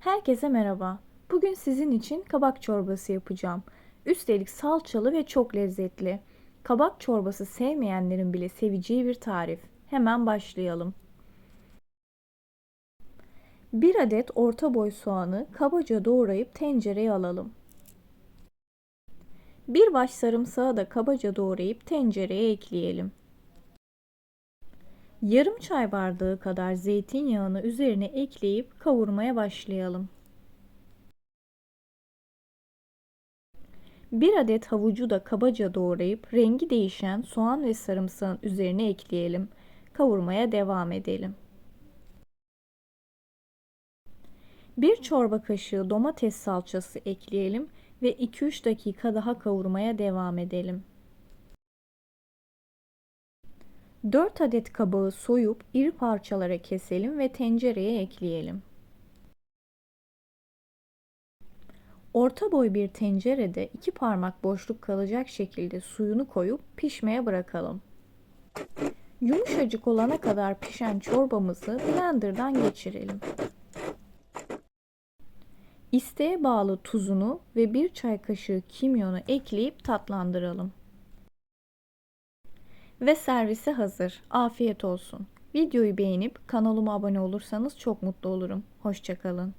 Herkese merhaba. Bugün sizin için kabak çorbası yapacağım. Üstelik salçalı ve çok lezzetli. Kabak çorbası sevmeyenlerin bile seveceği bir tarif. Hemen başlayalım. 1 adet orta boy soğanı kabaca doğrayıp tencereye alalım. Bir baş sarımsağı da kabaca doğrayıp tencereye ekleyelim. Yarım çay bardağı kadar zeytinyağını üzerine ekleyip kavurmaya başlayalım. 1 adet havucu da kabaca doğrayıp rengi değişen soğan ve sarımsağın üzerine ekleyelim. Kavurmaya devam edelim. 1 çorba kaşığı domates salçası ekleyelim ve 2-3 dakika daha kavurmaya devam edelim. 4 adet kabağı soyup iri parçalara keselim ve tencereye ekleyelim. Orta boy bir tencerede iki parmak boşluk kalacak şekilde suyunu koyup pişmeye bırakalım. Yumuşacık olana kadar pişen çorbamızı blenderdan geçirelim. İsteğe bağlı tuzunu ve bir çay kaşığı kimyonu ekleyip tatlandıralım. Ve servise hazır. Afiyet olsun. Videoyu beğenip kanalıma abone olursanız çok mutlu olurum. Hoşçakalın.